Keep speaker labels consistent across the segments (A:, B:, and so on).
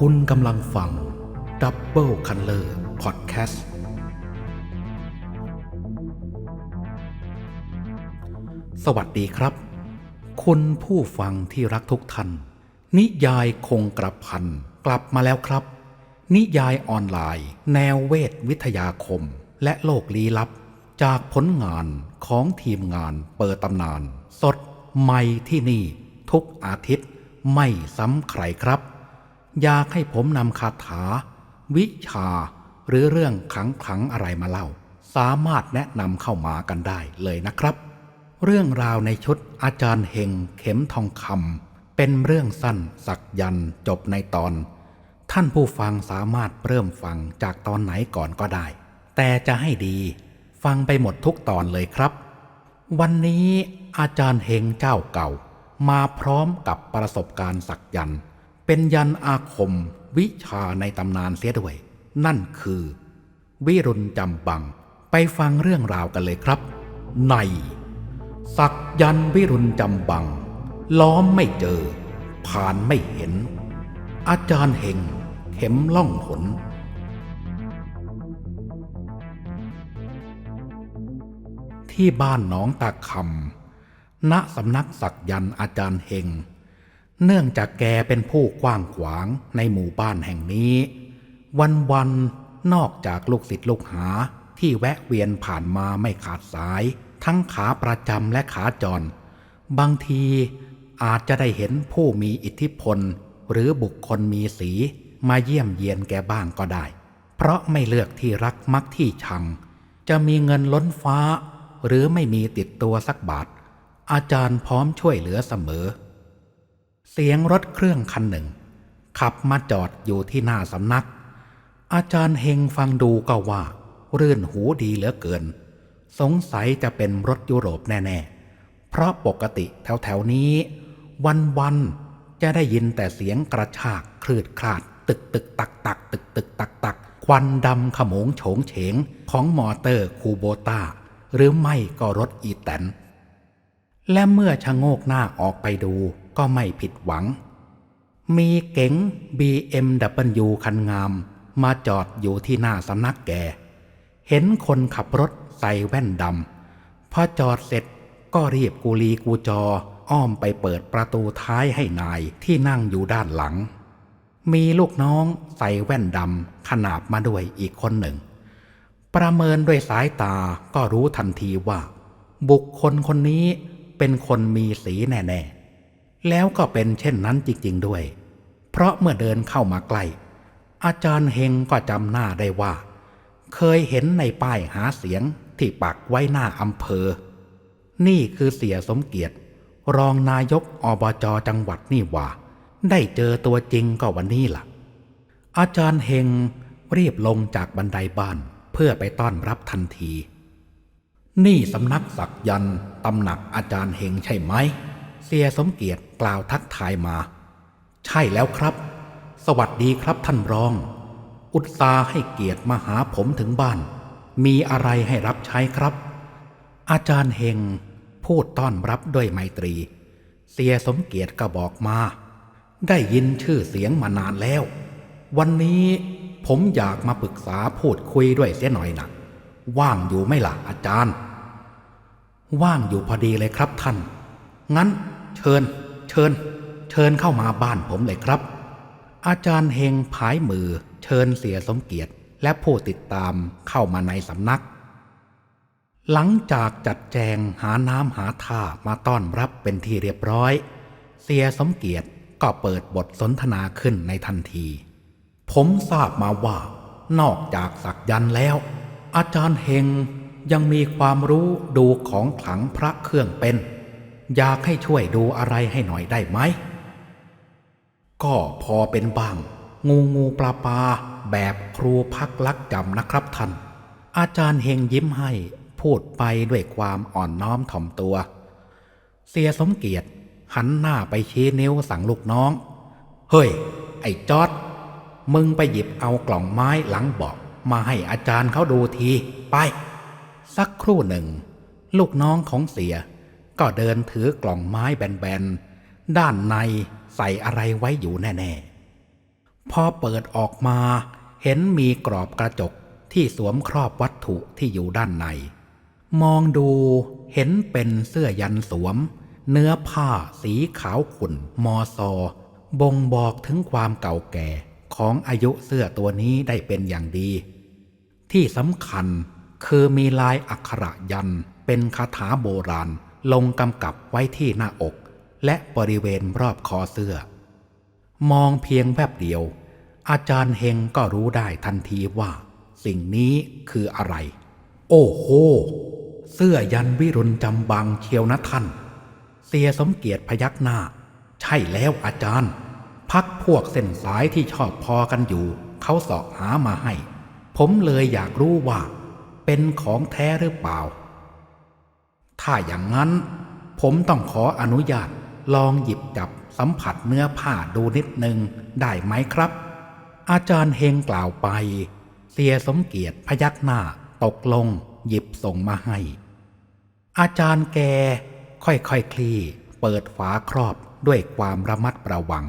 A: คุณกำลังฟัง Double Color Podcast สวัสดีครับ คุณผู้ฟังที่รักทุกท่าน นิยายคงกระพันกลับมาแล้วครับ นิยายออนไลน์ แนวเวทวิทยาคม และโลกลี้ลับ จากผลงานของทีมงานเปิดตำนาน สดใหม่ที่นี่ ทุกอาทิตย์ไม่ซ้ำใครครับ อยากให้ผมนำคาถา วิชา หรือเรื่องขังขังอะไรมาเล่า สามารถแนะนำเข้ามากันได้เลยนะครับ เรื่องราวในชุดอาจารย์เฮงเข็มทองคำเป็นเรื่องสั้นสักยันจบในตอน ท่านผู้ฟังสามารถเริ่มฟังจากตอนไหนก่อนก็ได้ แต่จะให้ดี ฟังไปหมดทุกตอนเลยครับ วันนี้อาจารย์เฮงเจ้าเก่า มาพร้อมกับประสบการณ์สักยันต์ เป็นยันอาคมวิชาในตำนานเสียด้วย นั่นคือ วิรุณจำบัง ไปฟังเรื่องราวกันเลยครับ ใน สักยันวิรุณจำบัง ล้อมไม่เจอ ผ่านไม่เห็น อาจารย์เฮงเข็มล่องหนที่บ้านหนองตาคำณสำนักศักยันต์อาจารย์เฮง เนื่องจากแกเป็นผู้กว้างขวางในหมู่บ้านแห่งนี้ วันๆนอกจากลูกศิษย์ลูกหาที่แวะเวียนผ่านมาไม่ขาดสาย ทั้งขาประจำและขาจร บางทีอาจจะได้เห็นผู้มีอิทธิพล หรือบุคคลมีสีมาเยี่ยมเยียนแกบ้างก็ได้ เพราะไม่เลือกที่รักมักที่ชัง จะมีเงินล้นฟ้า หรือไม่มีติดตัวสักบาท อาจารย์พร้อมช่วยเหลือเสมอ เสียงรถเครื่องคันหนึ่ง ขับมาจอดอยู่ที่หน้าสำนัก อาจารย์เฮงฟังดูก็ว่า รื่นหูดีเหลือเกิน สงสัยจะเป็นรถยุโรปแน่ๆ เพราะปกติแถวๆนี้ วันๆ จะได้ยินแต่เสียงกระชากคลืดคลาด ตึกตึกตักตักตึกตึกตักตักควันดำขโมงโฉงเฉงของมอเตอร์คูโบต้า หรือไม่ก็รถอีแตนและเมื่อชะโงกหน้าออกไปดู ก็ไม่ผิดหวัง มีเก๋ง BMW คันงาม มาจอดอยู่ที่หน้าสำนักแก เห็นคนขับรถใส่แว่นดำพอจอดเสร็จก็รีบกูลีกูจอ อ้อมไปเปิดประตูท้ายให้นายที่นั่งอยู่ด้านหลัง มีลูกน้องใส่แว่นดำขนาบมาด้วยอีกคนหนึ่ง ประเมินด้วยสายตาก็รู้ทันทีว่า บุคคลคนนี้เป็นคนมีสีแน่ ๆ แล้วก็เป็นเช่นนั้นจริงๆด้วย เพราะเมื่อเดินเข้ามาใกล้ อาจารย์เฮงก็จำหน้าได้ว่า เคยเห็นในป้ายหาเสียงที่ปักไว้หน้าอำเภอ นี่คือเสียสมเกียรติ รองนายกอบจจังหวัดนี่หว่า ได้เจอตัวจริงก็วันนี้ล่ะ อาจารย์เฮงรีบลงจากบันไดบ้านเพื่อไปต้อนรับทันที นี่สำนักศักยันต์ตำหนักอาจารย์เฮงใช่ไหม สียสมเกียรติกล่าวทักทายมา ใช่แล้วครับ สวัสดีครับท่านรอง อุตสาให้เกียรติมาหาผมถึงบ้าน มีอะไรให้รับใช้ครับ อาจารย์เฮงพูดต้อนรับด้วยไมตรี เสียสมเกียรติก็บอกมา ได้ยินชื่อเสียงมานานแล้ว วันนี้ผมอยากมาปรึกษาพูดคุยด้วยเสียหน่อยนะว่างอยู่ไม่ล่ะอาจารย์ ว่างอยู่พอดีเลยครับท่าน งั้น เชิญ เชิญ เชิญเข้ามาบ้านผมเลยครับ อาจารย์เฮงผายมือ เชิญเสียสมเกียรติและผู้ติดตามเข้ามาในสำนัก หลังจากจัดแจงหาน้ำหาท่ามาต้อนรับเป็นที่เรียบร้อย เสียสมเกียรติก็เปิดบทสนทนาขึ้นในทันที ผมทราบมาว่านอกจากสักยันแล้ว อาจารย์เฮงยังมีความรู้ดูของขลังพระเครื่องเป็น อยากให้ช่วยดูอะไรให้หน่อยได้ไหม ก็พอเป็นบ้าง งูงูปลาปลาแบบครูพักลักจำนะครับท่าน อาจารย์เฮงยิ้มให้พูดไปด้วยความอ่อนน้อมถ่อมตัว เสียสมเกียรติหันหน้าไปชี้นิ้วสั่งลูกน้อง เฮ้ย ไอ้จอดมึงไปหยิบเอากล่องไม้หลังบอกมาให้อาจารย์เขาดูที ไป สักครู่หนึ่ง ลูกน้องของเสีย ก็เดินถือกล่องไม้แบนๆ ด้านในใส่อะไรไว้อยู่แน่ๆ พอเปิดออกมาเห็นมีกรอบกระจกที่สวมครอบวัตถุที่อยู่ด้านใน มองดูเห็นเป็นเสื้อยันสวม เนื้อผ้าสีขาวขุ่นมอซอ บ่งบอกถึงความเก่าแก่ของอายุเสื้อตัวนี้ได้เป็นอย่างดี ที่สำคัญคือมีลายอักขระยันเป็นคาถาโบราณ ลงกำกับไว้ที่หน้าอก และบริเวณรอบคอเสื้อ มองเพียงแวบเดียว อาจารย์เฮงก็รู้ได้ทันทีว่า สิ่งนี้คืออะไร โอ้โห เสื้อยันวิรุณจำบังเชียวนะท่าน เสียสมเกียรติพยักหน้า ใช่แล้วอาจารย์ พักพวกเส้นสายที่ชอบพอกันอยู่ เขาสอบหามาให้ ผมเลยอยากรู้ว่า เป็นของแท้หรือเปล่า ถ้าอย่างนั้น ผมต้องขออนุญาตลองหยิบจับสัมผัสเนื้อผ้าดูนิดนึงได้ไหมครับ อาจารย์เฮงกล่าวไป เสียสมเกียรติพยักหน้าตกลงหยิบส่งมาให้ อาจารย์แก ค่อยๆคคลี่เปิดฝาครอบด้วยความระมัดระวัง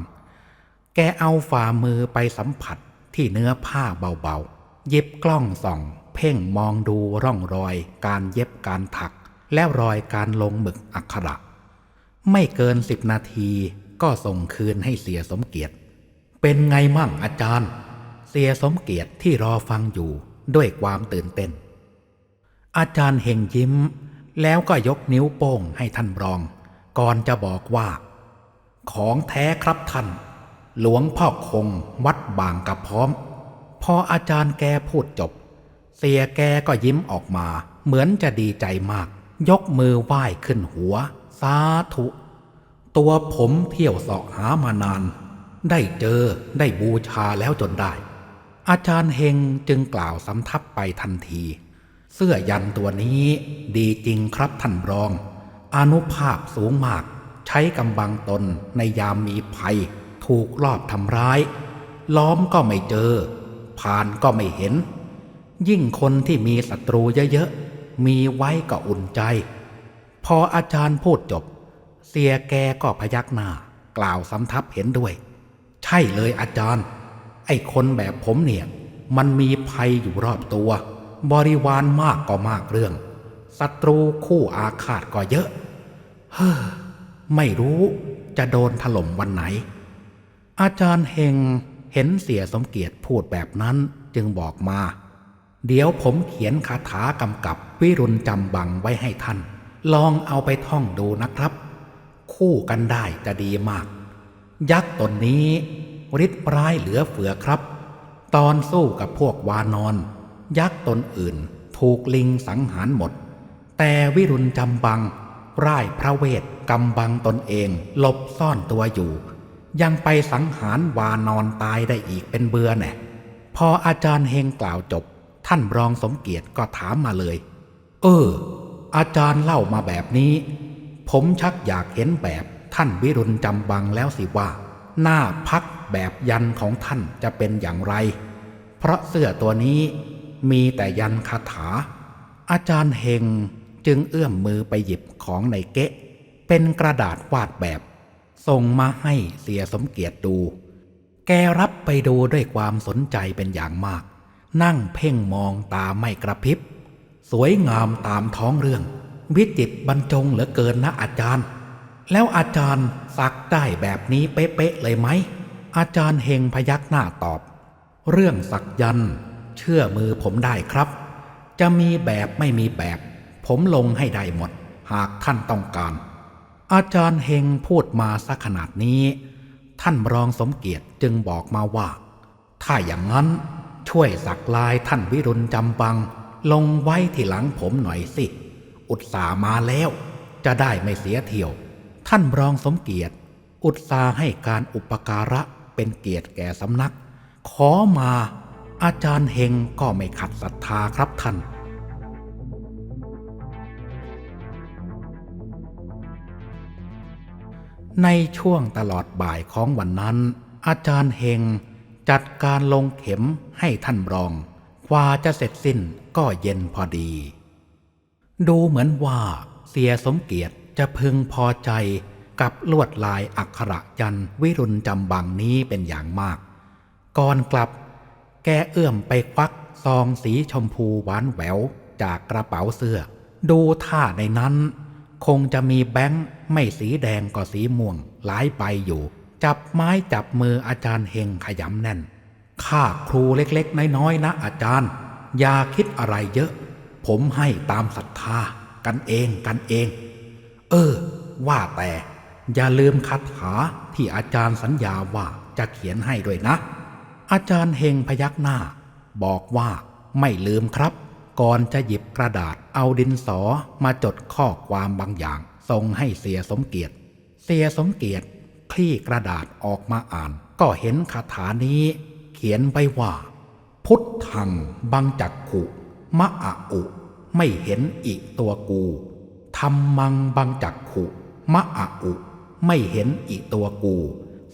A: แกเอาฝ่ามือไปสัมผัสที่เนื้อผ้าเบาๆหยิบกล้องส่อง เพ่งมองดูร่องรอยการเย็บการถัก และรอยการลงหมึกอักขระ ไม่เกินสิบนาทีก็ส่งคืนให้เสียสมเกียรติ เป็นไงมั่งอาจารย์ เสียสมเกียรติที่รอฟังอยู่ด้วยความตื่นเต้น อาจารย์เฮงยิ้ม แล้วก็ยกนิ้วโป้งให้ท่านรอง ก่อนจะบอกว่า ของแท้ครับท่าน หลวงพ่อคงวัดบางกระพร้อม พออาจารย์แกพูดจบ เสียแกก็ยิ้มออกมาเหมือนจะดีใจมาก ยกมือไหว้ขึ้นหัว สาธุ ตัวผมเที่ยวเสาะหามานาน ได้เจอได้บูชาแล้วจนได้ อาจารย์เฮงจึงกล่าวสำทับไปทันที เสื้อยันตัวนี้ดีจริงครับท่านรอง อนุภาพสูงมาก ใช้กำบังตนในยามมีภัย ถูกลอบทำร้าย ล้อมก็ไม่เจอ ผ่านก็ไม่เห็น ยิ่งคนที่มีศัตรูเยอะๆ มีไว้ก็อุ่นใจ พออาจารย์พูดจบ เสียแกก็พยักหน้า กล่าวสำทับเห็นด้วย ใช่เลยอาจารย์ ไอ้คนแบบผมเนี่ย มันมีภัยอยู่รอบตัว บริวารมากก็มากเรื่องศัตรูคู่อาฆาตก็เยอะ เฮ้อ ไม่รู้จะโดนถล่มวันไหน อาจารย์เฮงเห็นเสียสมเกียรติพูดแบบนั้นจึงบอกมา เดี๋ยวผมเขียนคาถากำกับวิรุณจำบังไว้ให้ท่าน ลองเอาไปท่องดูนะครับ คู่กันได้จะดีมาก ยักษ์ตนนี้ฤทธิ์ร้ายเหลือเฟือครับ ตอนสู้กับพวกวานอน ยักษ์ตนอื่นถูกลิงสังหารหมด แต่วิรุณจำบังร่ายพระเวทกำบังตนเองหลบซ่อนตัวอยู่ ยังไปสังหารวานอนตายได้อีกเป็นเบือแน่พออาจารย์เฮงกล่าวจบ ท่านรองสมเกียรติก็ถามมาเลย เออ อาจารย์เล่ามาแบบนี้ ผมชักอยากเห็นแบบท่านวิรุณจำบังแล้วสิว่า หน้าพักแบบยันของท่านจะเป็นอย่างไร เพราะเสื้อตัวนี้มีแต่ยันคาถา อาจารย์เฮงจึงเอื้อมมือไปหยิบของในเกะเป็นกระดาษวาดแบบ ส่งมาให้เสียสมเกียรติดู แกรับไปดูด้วยความสนใจเป็นอย่างมาก นั่งเพ่งมองตาไม่กระพริบ สวยงามตามท้องเรื่อง วิจิตบรรจงเหลือเกินนะอาจารย์ แล้วอาจารย์สักได้แบบนี้เป๊ะๆเลยไหม อาจารย์เฮงพยักหน้าตอบ เรื่องสักยันเชื่อมือผมได้ครับ จะมีแบบไม่มีแบบ ผมลงให้ได้หมด หากท่านต้องการ อาจารย์เฮงพูดมาสักขนาดนี้ ท่านรองสมเกียรติจึงบอกมาว่า ถ้าอย่างนั้น ช่วยสักลายท่านวิรุณจำบัง ลงไว้ที่หลังผมหน่อยสิ อุตส่ามาแล้ว จะได้ไม่เสียเที่ยว ท่านรองสมเกียรติ อุตส่าให้การอุปการะเป็นเกียรติแก่สำนัก ขอมาอาจารย์เฮงก็ไม่ขัดศรัทธาครับท่านในช่วงตลอดบ่ายของวันนั้น อาจารย์เฮง จัดการลงเข็มให้ท่านรอง กว่าจะเสร็จสิ้นก็เย็นพอดี ดูเหมือนว่าเสียสมเกียรติจะพึงพอใจกับลวดลายอักขระยันวิรุณจำบังนี้เป็นอย่างมาก ก่อนกลับ แกเอื้อมไปควักซองสีชมพูหวานแหววจากกระเป๋าเสื้อ ดูท่าในนั้น คงจะมีแบงค์ไม่สีแดงก็สีม่วงหลายใบอยู่ จับไม้จับมืออาจารย์เฮงขยำแน่นข้าครูเล็กๆ น้อยๆนะอาจารย์ อย่าคิดอะไรเยอะ ผมให้ตามศรัทธากันเองกันเอง เออ ว่าแต่ อย่าลืมคาถาที่อาจารย์สัญญาว่าจะเขียนให้ด้วยนะ อาจารย์เฮงพยักหน้า บอกว่าไม่ลืมครับ ก่อนจะหยิบกระดาษเอาดินสอมาจดข้อความบางอย่างส่งให้เสียสมเกียรติ เสียสมเกียรติ คลี่กระดาษออกมาอ่าน ก็เห็นคาถานี้ เขียนไว้ว่า พุทธังบังจักขุมะอะอุ ไม่เห็นอีกตัวกูธรรมังบังจักขุมะอะอุ ไม่เห็นอีกตัวกู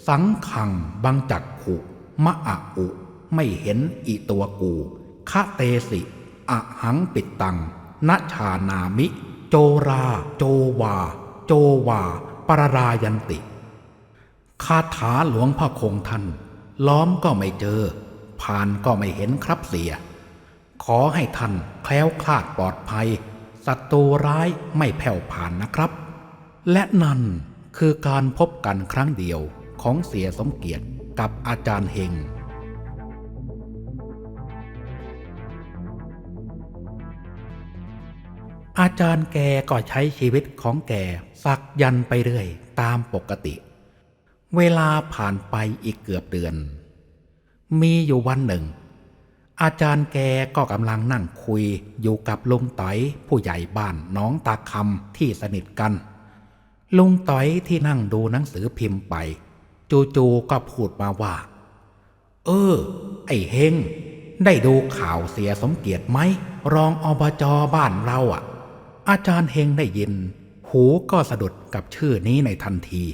A: สังขังบังจักขุมะอะอุ ไม่เห็นอีกตัวกูคะเตสิอะหังปิดตังนชานามิ โจรา โจวา โจวา ปรรายันติ คาถาหลวงพ่อคงท่าน ล้อมก็ไม่เจอ ผ่านก็ไม่เห็นครับเสีย ขอให้ท่านแคล้วคลาดปลอดภัยศัตรูร้ายไม่แผ่วผ่านนะครับ และนั่นคือการพบกันครั้งเดียวของเสียสมเกียรติกับอาจารย์เฮงอาจารย์แกก็ใช้ชีวิตของแกสักยันไปเรื่อยตามปกติ เวลาผ่านไปอีกเกือบเดือน มีอยู่วันหนึ่ง อาจารย์แกก็กำลังนั่งคุยอยู่กับลุงต๋อยผู้ใหญ่บ้านน้องตาคำที่สนิทกัน ลุงต๋อยที่นั่งดูหนังสือพิมพ์ไป จู่ๆก็พูดมาว่า เออ ไอ้เฮงได้ดูข่าวเสียสมเกียรติไหม รองอบจบ้านเราอะ อาจารย์เฮงได้ยิน หูก็สะดุดกับชื่อนี้ในทันที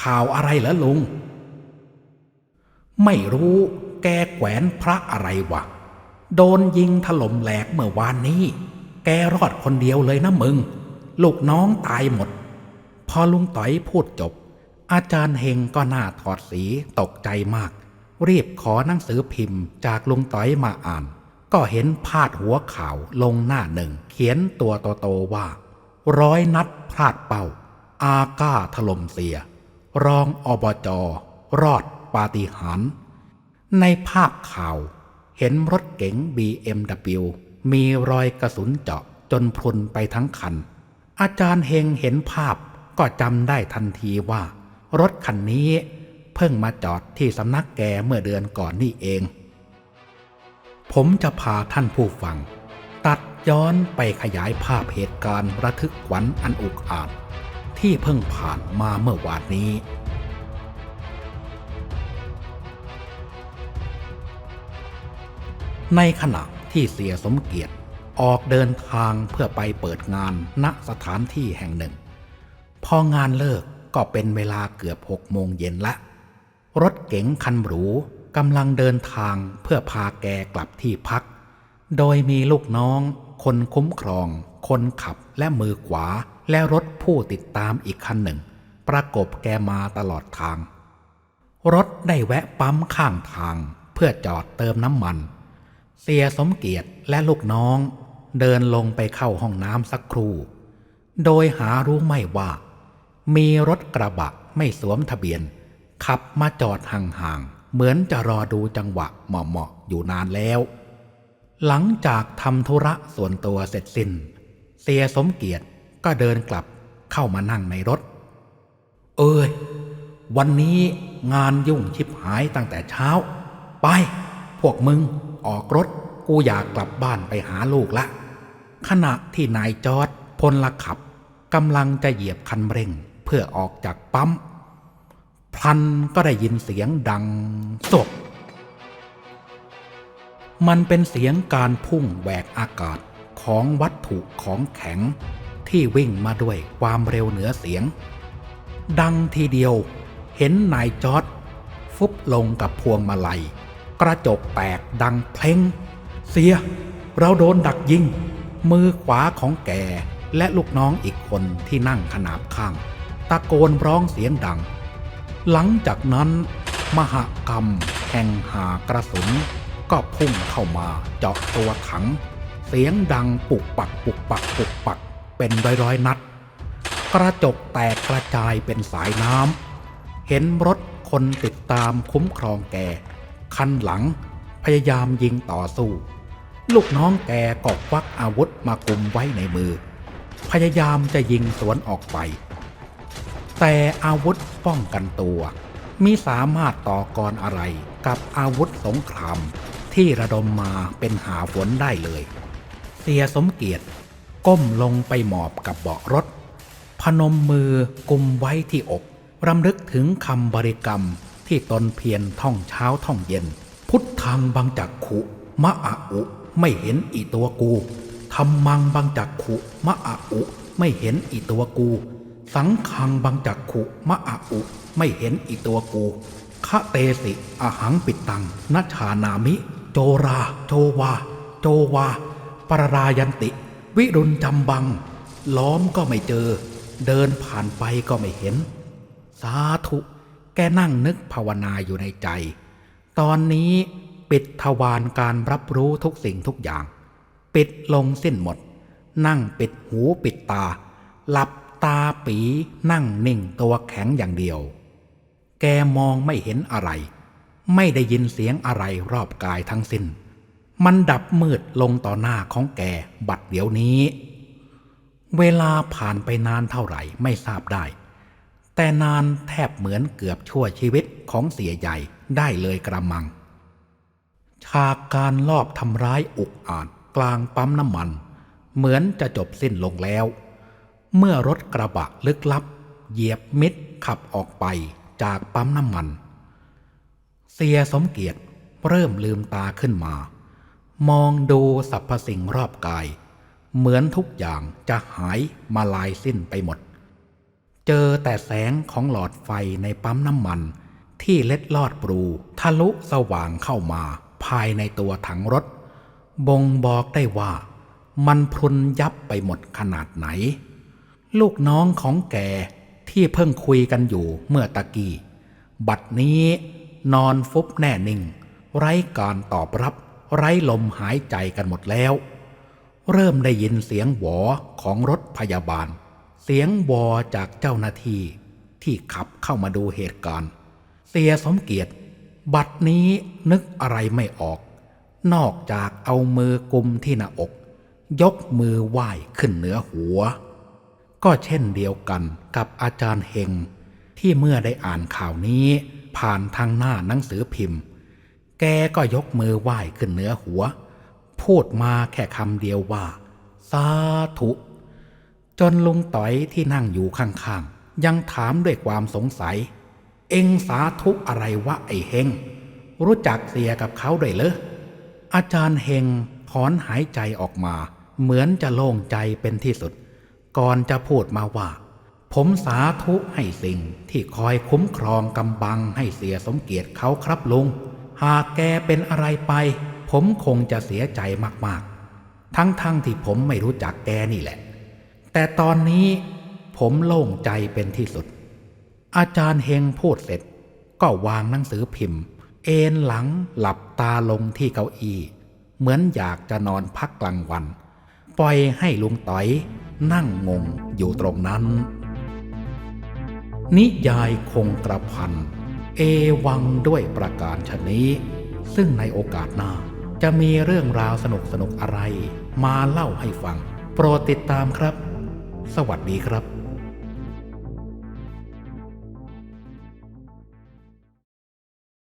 A: ข่าวอะไรเหรอลุง ไม่รู้แกแขวนพระอะไรวะ โดนยิงถล่มแหลกเมื่อวานนี้ แกรอดคนเดียวเลยนะมึง ลูกน้องตายหมด พอลุงต๋อยพูดจบ อาจารย์เฮงก็หน้าถอดสีตกใจมาก รีบขอหนังสือพิมพ์จากลุงต๋อยมาอ่าน ก็เห็นพาดหัวข่าวลงหน้าหนึ่ง เขียนตัวโตๆว่า ร้อยนัดพลาดเป้า อาก้าถล่มเสีย รองอบจรอดปาฏิหาริย์ในภาพข่าวเห็นรถเก๋ง BMW มีรอยกระสุนเจาะจนพรุนไปทั้งคัน อาจารย์เฮงเห็นภาพก็จำได้ทันทีว่า รถคันนี้เพิ่งมาจอดที่สำนักแกเมื่อเดือนก่อนนี่เอง ผมจะพาท่านผู้ฟัง ตัดย้อนไปขยายภาพเหตุการณ์ระทึกขวัญอันอุกอาจ ที่เพิ่งผ่านมาเมื่อวานนี้ ในขณะที่เสียสมเกียรติออกเดินทางเพื่อไปเปิดงานณสถานที่แห่งหนึ่ง พองานเลิกก็เป็นเวลาเกือบหกโมงเย็นละ รถเก๋งคันหรูกำลังเดินทางเพื่อพาแกกลับที่พัก โดยมีลูกน้อง คนคุ้มครอง คนขับและมือขวา และรถผู้ติดตามอีกคันหนึ่ง ประกบแกมาตลอดทาง รถได้แวะปั๊มข้างทางเพื่อจอดเติมน้ำมัน เสียสมเกียรติและลูกน้องเดินลงไปเข้าห้องน้ำสักครู่ โดยหารู้ไม่ว่า มีรถกระบะไม่สวมทะเบียน ขับมาจอดห่างๆ เหมือนจะรอดูจังหวะเหมาะๆ อยู่นานแล้ว หลังจากทำธุระส่วนตัวเสร็จสิ้น เสียสมเกียรติ ก็เดินกลับเข้ามานั่งในรถ เอ้ย วันนี้งานยุ่งชิบหายตั้งแต่เช้า ไป พวกมึงออกรถกูอยากกลับบ้านไปหาลูกละ ขณะที่นายจอร์ดพลละขับกำลังจะเหยียบคันเร่งเพื่อออกจากปั๊มพลันก็ได้ยินเสียงดังสบมันเป็นเสียงการพุ่งแหวกอากาศของวัตถุของแข็ง ที่วิ่งมาด้วยความเร็วเหนือเสียง ดังทีเดียวเห็นนายจอร์ดฟุบลงกับพวงมาลัย กระจกแตกดังเพลงเสีย เราโดนดักยิง มือขวาของแกและลูกน้องอีกคนที่นั่งขนาบข้าง ตะโกนร้องเสียงดัง หลังจากนั้น มหากรรมแห่งหากระสุน ก็พุ่งเข้ามาเจาะตัวถัง เสียงดังปุกปักปุกปักปุกปัก เป็นร้อยๆนัด กระจกแตกกระจายเป็นสายน้ำเห็นรถคนติดตามคุ้มครองแกคันหลังพยายามยิงต่อสู้ ลูกน้องแกก็ควักอาวุธมากุมไว้ในมือ พยายามจะยิงสวนออกไป แต่อาวุธป้องกันตัวมิสามารถต่อกรอะไรกับอาวุธสงครามที่ระดมมาเป็นหาฝนได้เลย เสียสมเกียรติ ก้มลงไปหมอบกับเบาะรถ พนมมือกุมไว้ที่อก รำลึกถึงคำบริกรรมที่ตนเพียรท่องเช้าท่องเย็น พุทธังบังจักขุมะอะอุ ไม่เห็นอีตัวกูธรรมังบังจักขุมะอะอุ ไม่เห็นอีตัวกู สังคังบังจักขุมะอะอุ ไม่เห็นอีตัวกูคะเตสิอหังปิดตังนัชชานามิ โจรา โจวา โจวา ปรรายันติ วิรุณจำบัง ล้อมก็ไม่เจอ เดินผ่านไปก็ไม่เห็น สาธุแกนั่งนึกภาวนาอยู่ในใจ ตอนนี้ปิดทวารการรับรู้ทุกสิ่งทุกอย่าง ปิดลงสิ้นหมด นั่งปิดหูปิดตา หลับตาปีนั่งนิ่งตัวแข็งอย่างเดียว แกมองไม่เห็นอะไร ไม่ได้ยินเสียงอะไรรอบกายทั้งสิ้น มันดับมืดลงต่อหน้าของแกบัดเดี๋ยวนี้ เวลาผ่านไปนานเท่าไหร่ไม่ทราบได้ แต่นานแทบเหมือนเกือบชั่วชีวิตของเสียใหญ่ได้เลยกระมัง ฉากการลอบทำร้ายอุกอาจกลางปั๊มน้ำมัน เหมือนจะจบสิ้นลงแล้ว เมื่อรถกระบะลึกลับ เหยียบมิดขับออกไปจากปั๊มน้ำมัน เสียสมเกียรติเริ่มลืมตาขึ้นมา มองดูสรรพสิ่งรอบกาย เหมือนทุกอย่างจะหายมาลายสิ้นไปหมด เจอแต่แสงของหลอดไฟในปั๊มน้ำมัน ที่เล็ดลอดปรูทะลุสว่างเข้ามาภายในตัวถังรถ บ่งบอกได้ว่ามันพรุนยับไปหมดขนาดไหน ลูกน้องของแกที่เพิ่งคุยกันอยู่เมื่อตะกี้ บัดนี้นอนฟุบแน่นิ่ง ไร้การตอบรับ ไร้ลมหายใจกันหมดแล้ว เริ่มได้ยินเสียงหวอของรถพยาบาล เสียงวอจากเจ้าหน้าที่ที่ขับเข้ามาดูเหตุการณ์ เสียสมเกียรติ บัดนี้นึกอะไรไม่ออก นอกจากเอามือกุมที่หน้าอก ยกมือไหว้ขึ้นเหนือหัว ก็เช่นเดียวกันกับอาจารย์เฮงที่เมื่อได้อ่านข่าวนี้ผ่านทางหน้าหนังสือพิมพ์ แกก็ยกมือไหว้ขึ้นเหนือหัว พูดมาแค่คำเดียวว่า สาธุ จนลุงต๋อยที่นั่งอยู่ข้างๆ ยังถามด้วยความสงสัย เอ็งสาธุอะไรวะไอ้เฮง รู้จักเสียกับเขาด้วยเหรอ อาจารย์เฮงถอนหายใจออกมา เหมือนจะโล่งใจเป็นที่สุด ก่อนจะพูดมาว่า ผมสาธุให้สิ่งที่คอยคุ้มครองกำบังให้เสียสมเกียรติเขาครับลุง หากแกเป็นอะไรไป ผมคงจะเสียใจมากๆ ทั้งๆทที่ผมไม่รู้จักแกนี่แหละ แต่ตอนนี้ผมโล่งใจเป็นที่สุด อาจารย์เฮงพูดเสร็จ ก็วางหนังสือพิมพ์ เอนหลังหลับตาลงที่เก้าอี้ เหมือนอยากจะนอนพักกลางวัน ปล่อยให้ลุงต๋อย นั่งงงอยู่ตรงนั้น นิยายคงกระพัน เอวังด้วยประการชนนี้ ซึ่งในโอกาสหน้า จะมีเรื่องราวสนุกสนุกๆอะไร มาเล่าให้ฟัง โปรดติดตามครับ สวัสดีครับ